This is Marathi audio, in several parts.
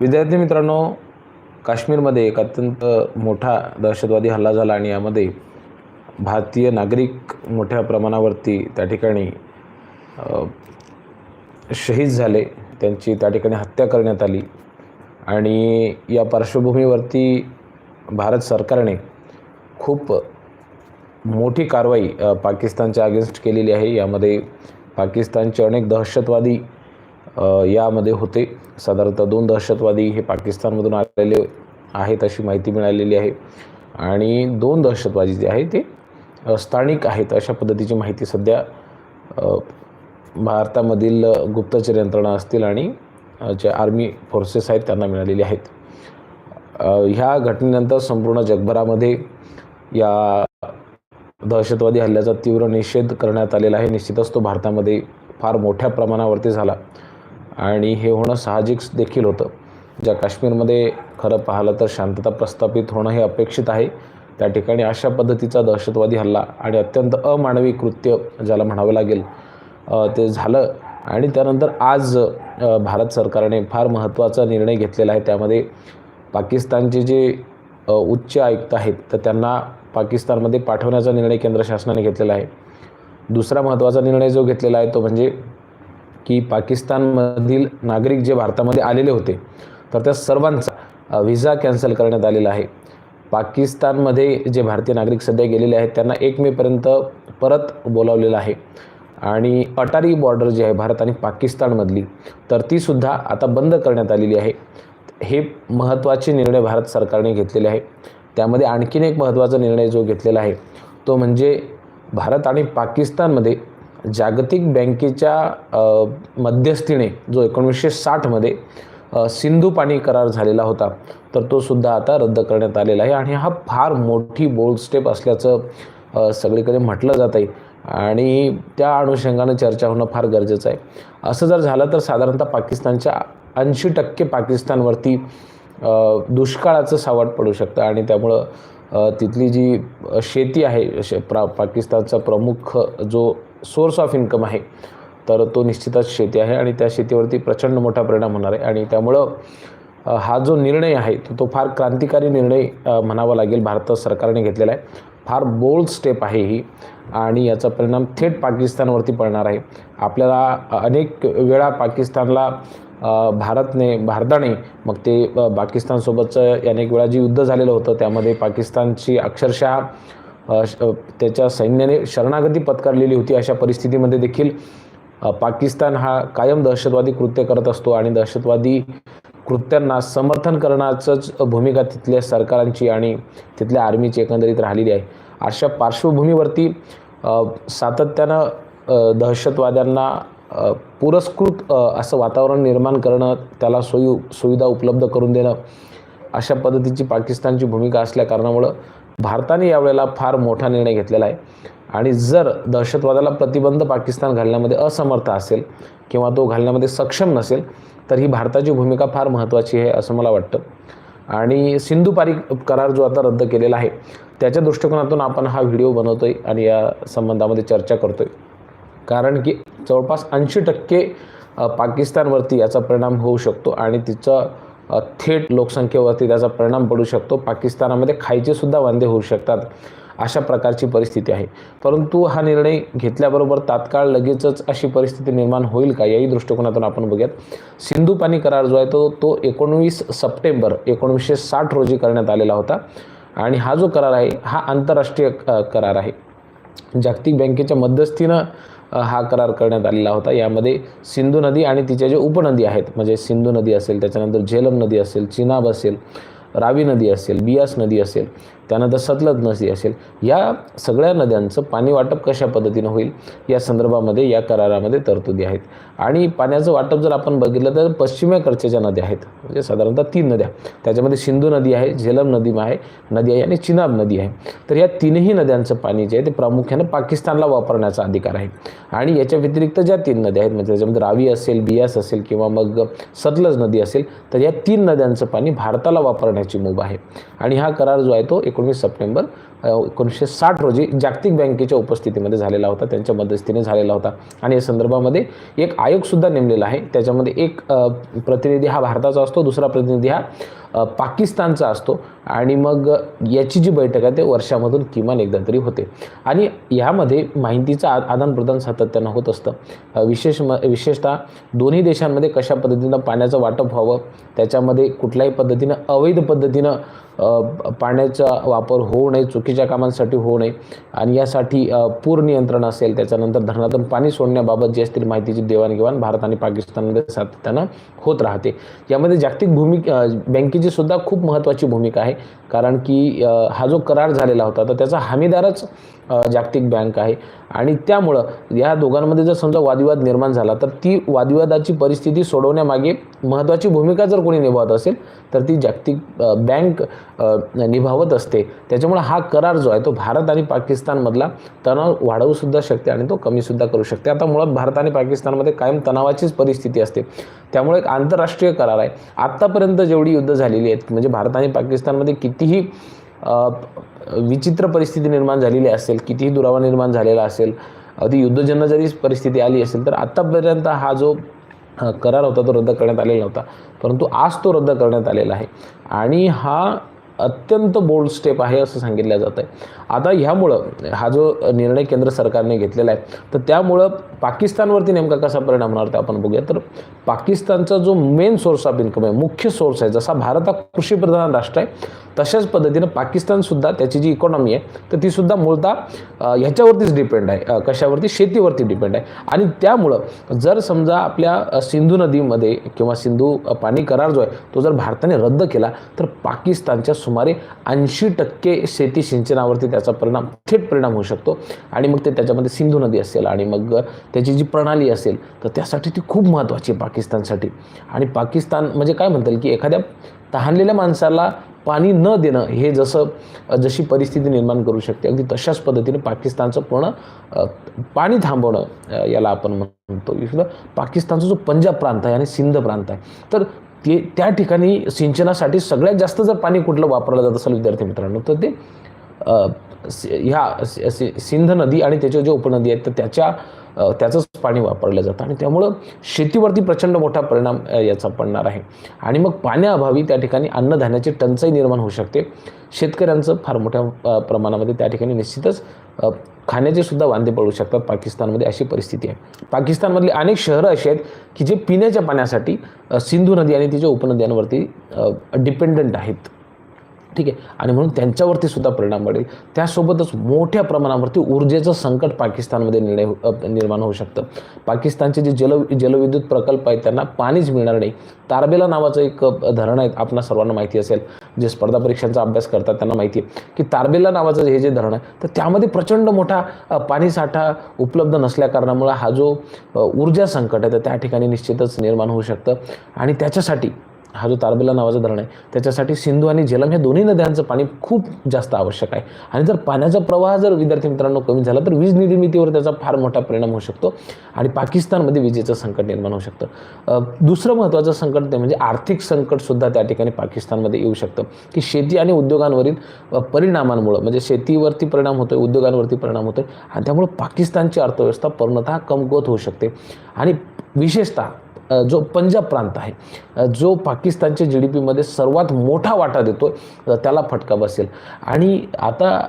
विद्यार्थी मित्रांनो काश्मीरमध्ये एक अत्यंत मोठा दहशतवादी हल्ला झाला आणि यामध्ये भारतीय नागरिक मोठ्या प्रमाणावरती त्या ठिकाणी शहीद झाले. त्यांची त्या ठिकाणी हत्या करण्यात आली. आणि या पार्श्वभूमीवरती भारत सरकारने खूप मोठी कारवाई पाकिस्तानच्या अगेन्स्ट केलेली आहे. यामध्ये पाकिस्तानचे अनेक दहशतवादी यामध्ये होते. साधारणतः दोन दहशतवादी हे पाकिस्तानमधून आलेले आहेत अशी माहिती मिळालेली आहे. आणि दोन दहशतवादी जे आहे ते स्थानिक आहेत अशा पद्धतीची माहिती सध्या भारतामधील गुप्तचर यंत्रणा असतील आणि जे आर्मी फोर्सेस आहेत त्यांना मिळालेली आहेत. ह्या घटनेनंतर संपूर्ण जगभरामध्ये या दहशतवादी हल्ल्याचा तीव्र निषेध करण्यात आलेला आहे. निश्चितच तो भारतामध्ये फार मोठ्या प्रमाणावरती झाला. आणि हे होणं साहजिक देखील होतं. ज्या काश्मीरमध्ये खरं पाहिलं तर शांतता प्रस्थापित होणं हे अपेक्षित आहे. त्या ठिकाणी अशा पद्धतीचा दहशतवादी हल्ला आणि अत्यंत अमानवी कृत्य ज्याला म्हणावं लागेल ते झालं. आणि त्यानंतर आज भारत सरकारने फार महत्त्वाचा निर्णय घेतलेला आहे. त्यामध्ये पाकिस्तानचे जे उच्च आयुक्त आहेत तर त्यांना पाकिस्तानमध्ये पाठवण्याचा निर्णय केंद्र शासनाने घेतलेला आहे. दुसरा महत्त्वाचा निर्णय जो घेतलेला आहे तो म्हणजे की पाकिस्तानमधील नागरिक जे भारतामध्ये आलेले होते तर त्या सर्वांचा व्हिसा कॅन्सल करण्यात आलेला आहे. पाकिस्तानमध्ये जे भारतीय नागरिक सध्या गेलेले आहेत त्यांना एक मेपर्यंत परत बोलावलेलं आहे. आणि अटारी बॉर्डर जी आहे भारत आणि पाकिस्तानमधली तर तीसुद्धा आता बंद करण्यात आलेली आहे. हे महत्त्वाचे निर्णय भारत सरकारने घेतलेले आहे. त्यामध्ये आणखीन एक महत्त्वाचा निर्णय जो घेतलेला आहे तो म्हणजे भारत आणि पाकिस्तानमध्ये जागतिक बँकेच्या मध्यस्थीने जो एकोणीसशे साठमध्ये सिंधू पाणी करार झालेला होता तर तो सुद्धा आता रद्द करण्यात आलेला आहे आणि हा फार मोठी बोल्ड स्टेप असल्याचं सगळीकडे म्हटलं जात आहे. आणि त्या अनुषंगानं चर्चा होणं फार गरजेचं आहे. असं जर झालं तर साधारणतः पाकिस्तानच्या ऐंशी टक्के पाकिस्तानवरती दुष्काळाचं सावट पडू शकतं आणि त्यामुळं तिथली जी शेती आहे शे प्रा पाकिस्तानचा प्रमुख जो सोर्स ऑफ इन्कम आहे. तर तो निश्चितच शेती आहे आणि त्या शेतीवरती प्रचंड मोठा परिणाम होणार आहे आणि त्यामुळं हा जो निर्णय आहे तो तो फार क्रांतिकारी निर्णय म्हणावा लागेल भारत सरकारने घेतलेला आहे. फार बोल्ड स्टेप आहे ही आणि याचा परिणाम थेट पाकिस्तानवरती पडणार आहे. आपल्याला अनेक वेळा पाकिस्तानला भारतने भारताने मग ते पाकिस्तानसोबतचं अनेक वेळा जे युद्ध झालेलं होतं त्यामध्ये पाकिस्तानची अक्षरशः त्याच्या सैन्याने शरणागती पत्करलेली होती. अशा परिस्थितीमध्ये देखील पाकिस्तान हा कायम दहशतवादी कृत्य करत असतो आणि दहशतवादी कृत्यांना समर्थन करण्याचंच भूमिका तिथल्या सरकारांची आणि तिथल्या आर्मीची एकंदरीत राहिलेली आहे. अशा पार्श्वभूमीवरती सातत्यानं दहशतवाद्यांना पुरस्कृत असं वातावरण निर्माण करणं त्याला सोयी सुविधा उपलब्ध करून देणं अशा पद्धतीची पाकिस्तानची भूमिका असल्या कारणामुळं भारताने यावेळेला फार मोठा निर्णय घेतलेला आहे. आणि जर दहशतवादाला प्रतिबंध पाकिस्तान घालण्यामध्ये असमर्थ असेल किंवा तो घालण्यामध्ये सक्षम नसेल तर ही भारताची भूमिका फार महत्त्वाची आहे असं मला वाटतं. आणि सिंधू पारी करार जो आता रद्द केलेला आहे त्याच्या दृष्टिकोनातून आपण हा व्हिडिओ बनवतो आहे आणि या संबंधामध्ये चर्चा करतो आहे कारण की जवळपास ऐंशी टक्के पाकिस्तानवरती याचा परिणाम होऊ शकतो आणि तिचं थेट लोकसंख्येवरती त्याचा परिणाम पडू शकतो. पाकिस्तानामध्ये खायचे सुद्धा वांदे होऊ शकतात. अशा प्रकारची परिस्थिती आहे. परंतु हा निर्णय घेतल्याबरोबर तात्काळ लगेचच अशी परिस्थिती निर्माण होईल का याही दृष्टिकोनातून आपण बघूयात. सिंधू पाणी करार जो आहे तो तो एकोणवीस सप्टेंबर एकोणीसशे साठ रोजी करण्यात आलेला होता. आणि हा जो करार आहे हा आंतरराष्ट्रीय करार आहे. जागतिक बँकेच्या मध्यस्थीनं हा करार करण्यात आलेला होता. यामध्ये सिंधू नदी आणि तिच्या जे उपनदी आहेत म्हणजे सिंधू नदी असेल त्याच्यानंतर झेलम नदी असेल चिनाब असेल रावी नदी असेल बियास नदी असेल त्यानंतर सतलज नदी असेल या सगळ्या नद्यांचं पाणी वाटप कशा पद्धतीनं होईल? या संदर्भामध्ये या करारामध्ये तरतुदी आहेत. आणि पाण्याचं वाटप जर आपण बघितलं तर पश्चिमेकडच्या ज्या नद्या आहेत. म्हणजे साधारणतः तीन नद्या. त्याच्यामध्ये सिंधू नदी आहे झेलम नदी आहे नदी आहे आणि चिनाब नदी आहे. तर या तीनही नद्यांचं पाणी जे आहे ते प्रामुख्यानं पाकिस्तानला वापरण्याचा अधिकार आहे. आणि याच्या व्यतिरिक्त ज्या तीन नद्या आहेत म्हणजे त्याच्यामध्ये रावी असेल बियास असेल किंवा मग सतलज नदी असेल तर या तीन नद्यांचं पाणी भारताला वापरण्याची मुभा आहे. आणि हा करार जो आहे तो एकोणवीस सप्टेंबर एकोणीसशे साठ रोजी जागतिक बँकेच्या उपस्थितीमध्ये झालेला होता त्यांच्या मध्यस्थीने झालेला होता. आणि या संदर्भामध्ये एक आयोगसुद्धा नेमलेला आहे. त्याच्यामध्ये एक प्रतिनिधी हा भारताचा असतो दुसरा प्रतिनिधी हा पाकिस्तानचा असतो आणि मग याची जी बैठक आहे ते वर्षामधून किमान एकदा तरी होते. आणि यामध्ये माहितीचं आ आदानप्रदान सातत्यानं होत असतं. विशेष म विशेषतः दोन्ही देशांमध्ये कशा पद्धतीनं पाण्याचं वाटप व्हावं त्याच्यामध्ये कुठल्याही पद्धतीनं अवैध पद्धतीनं पाण्याचा वापर होऊ नये चुकीच्या कामांसाठी होऊ नये आणि यासाठी पूर नियंत्रण असेल त्याच्यानंतर धरणातून पाणी सोडण्याबाबत जी असतील माहितीची देवाणघेवाण भारत आणि पाकिस्तानमध्ये सातत्यानं होत राहते. यामध्ये जागतिक भूमिका बँकेची सुद्धा खूप महत्त्वाची भूमिका आहे. कारण की हा जो करार झालेला होता तर त्याचा हमीदारच जागतिक बँक आहे. आणि त्यामुळं या दोघांमध्ये जर समजा वादविवाद निर्माण झाला तर ती वादविवादाची परिस्थिती सोडवण्यामागे महत्त्वाची भूमिका जर कोणी निभावत असेल तर ती जागतिक बँक निभावत असते. त्याच्यामुळे हा करार जो आहे तो भारत आणि पाकिस्तानमधला तणाव वाढवूसुद्धा शकते आणि तो कमीसुद्धा करू शकते. आता मुळात भारत आणि पाकिस्तानमध्ये कायम तणावाचीच परिस्थिती असते. त्यामुळे एक आंतरराष्ट्रीय करार आहे. आत्तापर्यंत जेवढी युद्ध झालेली आहेत म्हणजे भारत आणि पाकिस्तानमध्ये कितीही विचित्र परिस्थिती निर्माण झालेली असेल कितीही दुरावा निर्माण झालेला असेल अगदी युद्धजन्य जरी परिस्थिती आली असेल तर आत्तापर्यंत हा जो करार होता तो रद्द करण्यात आलेला नव्हता. परंतु आज तो रद्द करण्यात आलेला आहे. आणि हा अत्यंत बोल्ड स्टेप आहे असं सांगितलं जातं आहे आता ह्यामुळं हा जो निर्णय केंद्र सरकारने घेतलेला आहे तर त्यामुळं पाकिस्तानवरती नेमका कसा परिणाम होणार ते आपण बघूया. तर पाकिस्तानचा जो मेन सोर्स ऑफ इन्कम आहे मुख्य सोर्स आहे जसा भारत हा कृषीप्रधान राष्ट्र आहे तशाच पद्धतीनं पाकिस्तानसुद्धा त्याची जी इकॉनॉमी आहे तर तीसुद्धा मूळतः ह्याच्यावरतीच डिपेंड आहे. कशावरती? शेतीवरती डिपेंड आहे. आणि त्यामुळं जर समजा आपल्या सिंधू नदीमध्ये किंवा सिंधू पाणी करार जो आहे तो जर भारताने रद्द केला तर पाकिस्तानच्या सुमारे ऐंशी टक्के शेती सिंचनावरती त्याचा परिणाम थेट परिणाम होऊ शकतो. आणि मग ते त्याच्यामध्ये सिंधू नदी असेल आणि मग त्याची जी प्रणाली असेल तर त्यासाठी ती खूप महत्त्वाची आहे पाकिस्तानसाठी. आणि पाकिस्तान म्हणजे काय म्हणता येईल की एखाद्या तहानलेल्या माणसाला पाणी न देणं हे जसं जशी परिस्थिती निर्माण करू शकते अगदी तशाच पद्धतीने पाकिस्तानचं पूर्ण पाणी थांबवणं याला आपण म्हणतो. इथलं पाकिस्तानचा जो पंजाब प्रांत आहे आणि सिंध प्रांत आहे तर ते त्या ठिकाणी सिंचनासाठी सगळ्यात जास्त जर पाणी कुठलं वापरलं जात असेल विद्यार्थी मित्रांनो तर ते ह्या सि- सिंध नदी आणि त्याच्या ज्या उपनदी आहेत तर त्याच्या त्याचंच पाणी वापरलं जातं. आणि त्यामुळं शेतीवरती प्रचंड मोठा परिणाम याचा पडणार आहे. आणि मग पाण्याअभावी त्या ठिकाणी अन्नधान्याची टंचाई निर्माण होऊ शकते. शेतकऱ्यांचं फार मोठ्या प्रमाणामध्ये त्या ठिकाणी निश्चितच खाण्याचे सुद्धा वांदे पडू शकतात पाकिस्तानमध्ये अशी परिस्थिती आहे. पाकिस्तानमधली अनेक शहरं अशी आहेत की जे पिण्याच्या पाण्यासाठी सिंधू नदी आणि तिच्या उपनद्यांवरती डिपेंडंट आहेत. ठीक आहे? आणि म्हणून त्यांच्यावरती सुद्धा परिणाम पडेल त्यासोबतच मोठ्या प्रमाणावरती ऊर्जेचं संकट पाकिस्तानमध्ये निर्णय हो, निर्माण होऊ शकतं. पाकिस्तानचे जे जल जलविद्युत प्रकल्प आहेत त्यांना पाणीच मिळणार नाही. तारबेला नावाचं एक धरण आहे आपणा सर्वांना माहिती असेल. जे स्पर्धा परीक्षांचा अभ्यास करतात त्यांना माहिती आहे. की तारबेला नावाचं हे जे धरण आहे तर त्यामध्ये प्रचंड मोठा पाणीसाठा उपलब्ध नसल्या कारणामुळे हा जो ऊर्जा संकट आहे तर त्या ठिकाणी निश्चितच निर्माण होऊ शकतं. आणि त्याच्यासाठी हा जो तारबेला नावाचं धरण आहे त्याच्यासाठी सिंधू आणि झेलम ह्या दोन्ही नद्यांचं पाणी खूप जास्त आवश्यक आहे. आणि जर पाण्याचा प्रवाह जर विद्यार्थी मित्रांनो कमी झाला तर वीज निर्मितीवर त्याचा फार मोठा परिणाम होऊ शकतो आणि पाकिस्तानमध्ये विजेचं संकट निर्माण होऊ शकतं. दुसरं महत्त्वाचं संकट ते म्हणजे आर्थिक संकटसुद्धा त्या ठिकाणी पाकिस्तानमध्ये येऊ शकतं की शेती आणि उद्योगांवरील परिणामांमुळं म्हणजे शेतीवरती परिणाम होतो उद्योगांवरती परिणाम होतो आणि त्यामुळं पाकिस्तानची अर्थव्यवस्था पूर्णतः कमकुवत होऊ शकते. आणि विशेषतः जो पंजाब प्रांत आहे जो पाकिस्तानच्या जी डी पीमध्ये सर्वात मोठा वाटा देतो त्याला फटका बसेल. आणि आता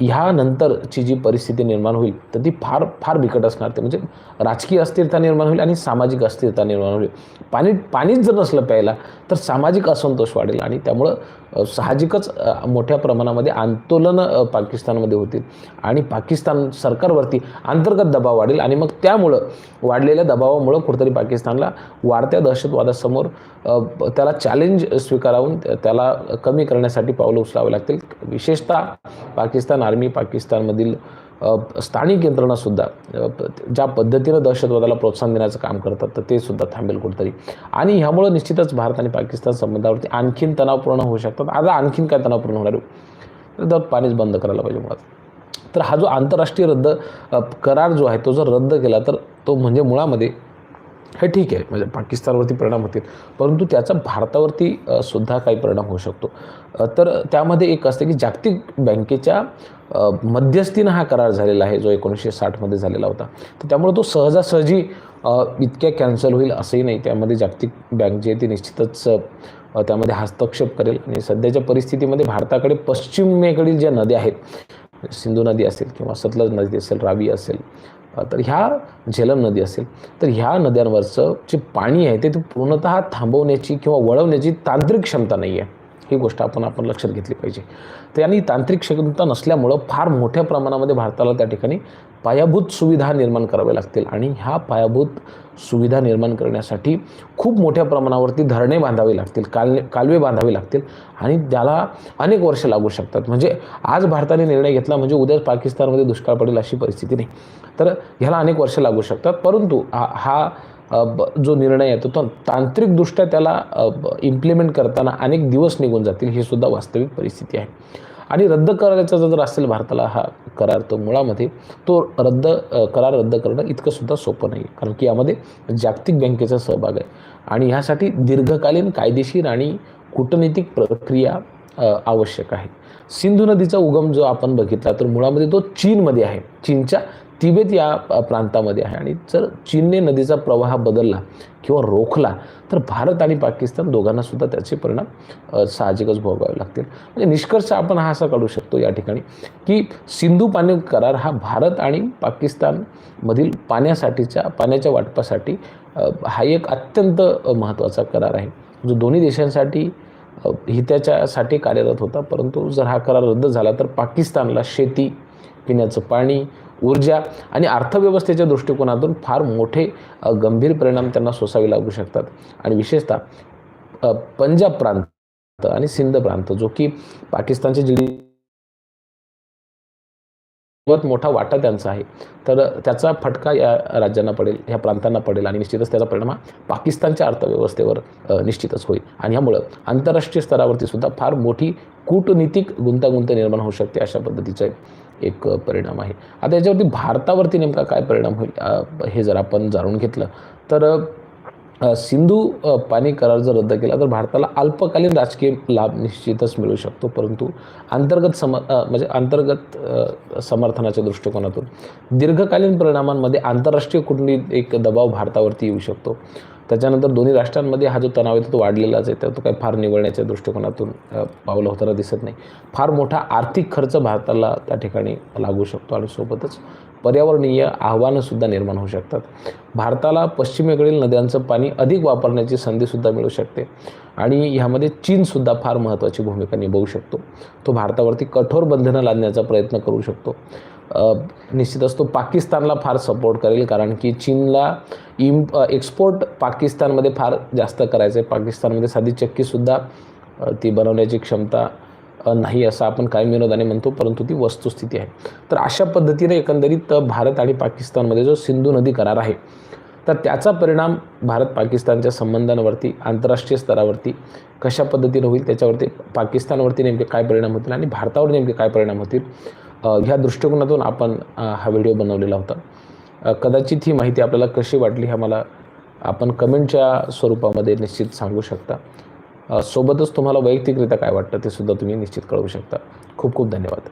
ह्यानंतरची जी परिस्थिती निर्माण होईल तर ती फार फार बिकट असणार. ते म्हणजे राजकीय अस्थिरता निर्माण होईल आणि सामाजिक अस्थिरता निर्माण होईल. पाणी पाणीच जर नसलं प्यायला तर सामाजिक असंतोष वाढेल आणि त्यामुळं साहजिकच मोठ्या प्रमाणामध्ये आंदोलनं पाकिस्तानमध्ये होतील आणि पाकिस्तान सरकारवरती अंतर्गत दबाव वाढेल आणि मग त्यामुळं वाढलेल्या दबावामुळं कुठेतरी पाकिस्तानला वाढत्या दहशतवादासमोर त्याला चॅलेंज स्वीकारावून त्याला कमी करण्यासाठी पावलं उचलावे लागतील. विशेषतः पाकिस्तान आर्मी पाकिस्तानमधील स्थानिक यंत्रणासुद्धा ज्या पद्धतीनं दहशतवादाला प्रोत्साहन देण्याचं काम करतात तर ते सुद्धा थांबेल कुठेतरी. आणि ह्यामुळं निश्चितच भारत आणि पाकिस्तान संबंधावरती आणखीन तणावपूर्ण होऊ शकतात. आता आणखीन काय तणावपूर्ण होणार आहे? तर पाणीच बंद करायला पाहिजे मुळात. तर हा जो आंतरराष्ट्रीय रद्द करार जो आहे तो जर रद्द केला तर तो म्हणजे मुळामध्ये हे ठीक आहे. म्हणजे पाकिस्तानवरती परिणाम होतील. परंतु त्याचा भारतावरती सुद्धा काही परिणाम होऊ शकतो. तर त्यामध्ये एक असते की जागतिक बँकेच्या मध्यस्थीनं हा करार झालेला आहे जो एकोणीसशे साठमध्ये झालेला होता. तर त्यामुळे तो सहजासहजी इतक्या कॅन्सल होईल असंही नाही. त्यामध्ये जागतिक बँक जी आहे ती निश्चितच त्यामध्ये हस्तक्षेप करेल. आणि सध्याच्या परिस्थितीमध्ये भारताकडे पश्चिमेकडील ज्या नद्या आहेत सिंधू नदी असेल किंवा सतलज नदी असेल रावी असेल तर ह्या झेलम नदी असेल तर ह्या नद्यांवरचं जे पाणी आहे ते ते पूर्णतः थांबवण्याची किंवा वळवण्याची तांत्रिक क्षमता नाही आहे ही गोष्ट आपण आपण लक्षात घेतली पाहिजे. तर यांनी तांत्रिक क्षमता नसल्यामुळं फार मोठ्या प्रमाणामध्ये भारताला त्या ठिकाणी पायाभूत सुविधा निर्माण कराव्या लागतील. आणि ह्या पायाभूत सुविधा निर्माण करण्यासाठी खूप मोठ्या प्रमाणावरती धरणे बांधावे लागतील काल कालवे बांधावे लागतील. आणि त्याला अनेक वर्ष लागू शकतात. म्हणजे आज भारताने निर्णय घेतला म्हणजे उद्याच पाकिस्तानमध्ये दुष्काळ पडेल अशी परिस्थिती नाही. तर ह्याला अनेक वर्ष लागू शकतात. परंतु हा हा जो निर्णय येतो तो तांत्रिकदृष्ट्या त्याला इम्प्लिमेंट करताना अनेक दिवस निघून जातील ही सुद्धा वास्तविक परिस्थिती आहे. आणि रद्द करायचा जर असेल भारताला हा करार तो मुळामध्ये तो रद्द करार रद्द करणं इतकं सुद्धा सोपं नाही कारण की यामध्ये जागतिक बँकेचा सहभाग आहे. आणि ह्यासाठी दीर्घकालीन कायदेशीर आणि कूटनैतिक प्रक्रिया आवश्यक आहे. सिंधू नदीचा उगम जो आपण बघितला तर मुळामध्ये तो चीनमध्ये आहे. चीनच्या तिबेत या प्रांतामध्ये आहे. आणि जर चीनने नदीचा प्रवाह बदलला किंवा रोखला तर भारत आणि पाकिस्तान दोघांना सुद्धा त्याचे परिणाम साहजिकच भोगावे लागतील. म्हणजे निष्कर्ष आपण हा असा काढू शकतो या ठिकाणी की सिंधू पाणी करार हा भारत आणि पाकिस्तानमधील पाण्यासाठीच्या पाण्याच्या वाटपासाठी हा एक अत्यंत महत्त्वाचा करार आहे. जो दोन्ही देशांसाठी हिताच्यासाठी कार्यरत होता परंतु जर हा करार रद्द झाला तर पाकिस्तानला शेती पिण्याचं पाणी ऊर्जा आणि अर्थव्यवस्थेच्या दृष्टिकोनातून फार मोठे गंभीर परिणाम त्यांना सोसावे लागू शकतात. आणि विशेषतः पंजाब प्रांत आणि सिंध प्रांत जो की पाकिस्तानचे जी सर्वात मोठा वाटा त्यांचा आहे. तर त्याचा फटका या राज्यांना पडेल ह्या प्रांतांना पडेल आणि निश्चितच त्याचा परिणाम हा पाकिस्तानच्या अर्थव्यवस्थेवर निश्चितच होईल. आणि ह्यामुळं आंतरराष्ट्रीय स्तरावरती सुद्धा फार मोठी कूटनीतिक गुंतागुंत निर्माण होऊ शकते अशा पद्धतीचं एक परिणाम आहे. आता याच्यावरती भारतावरती नेमका काय परिणाम होईल हे जर आपण जाणून घेतलं तर सिंधू पाणी करार जर रद्द केला तर भारताला अल्पकालीन राजकीय लाभ निश्चितच मिळू शकतो. परंतु अंतर्गत सम म्हणजे अंतर्गत समर्थनाच्या दृष्टिकोनातून दीर्घकालीन परिणामांमध्ये आंतरराष्ट्रीय कूटनीत एक दबाव भारतावरती येऊ शकतो. त्याच्यानंतर दोन्ही राष्ट्रांमध्ये हा जो तणाव आहे तो वाढलेलाच आहे. तर तो काही फार निवडण्याच्या दृष्टिकोनातून पावलं होताना दिसत नाही. फार मोठा आर्थिक खर्च भारताला त्या ठिकाणी लागू शकतो आणि सोबतच पर्यावरणीय आव्हानंसुद्धा निर्माण होऊ शकतात. भारताला पश्चिमेकडील नद्यांचं पाणी अधिक वापरण्याची संधीसुद्धा मिळू शकते आणि ह्यामध्ये चीनसुद्धा फार महत्त्वाची भूमिका निभावू शकतो. तो भारतावरती कठोर बंधनं लादण्याचा प्रयत्न करू शकतो. निश्चितच तो पाकिस्तानला फार सपोर्ट करेल कारण की चीनला इम एक्सपोर्ट पाकिस्तानमध्ये फार जास्त करायचं आहे पाकिस्तानमध्ये साधी चक्कीसुद्धा ती बनवण्याची क्षमता नाही असं आपण काही विनोदाने म्हणतो परंतु ती वस्तुस्थिती आहे. तर अशा पद्धतीने एकंदरीत भारत आणि पाकिस्तानमध्ये जो सिंधू नदी करार आहे तर त्याचा परिणाम भारत पाकिस्तानच्या संबंधांवरती आंतरराष्ट्रीय स्तरावरती कशा पद्धतीने होईल त्याच्यावरती पाकिस्तानवरती नेमके काय परिणाम होतील आणि भारतावर नेमके काय परिणाम होतील ह्या दृष्टिकोनातून आपण हा व्हिडिओ बनवलेला होता. कदाचित ही माहिती आपल्याला कशी वाटली ह्या मला आपण कमेंटच्या स्वरूपामध्ये निश्चित सांगू शकता. सोबतच तुम्हाला वैयक्तिकरित्या काय वाटतं ते सुद्धा तुम्ही निश्चित कळवू शकता. खूप खूप धन्यवाद.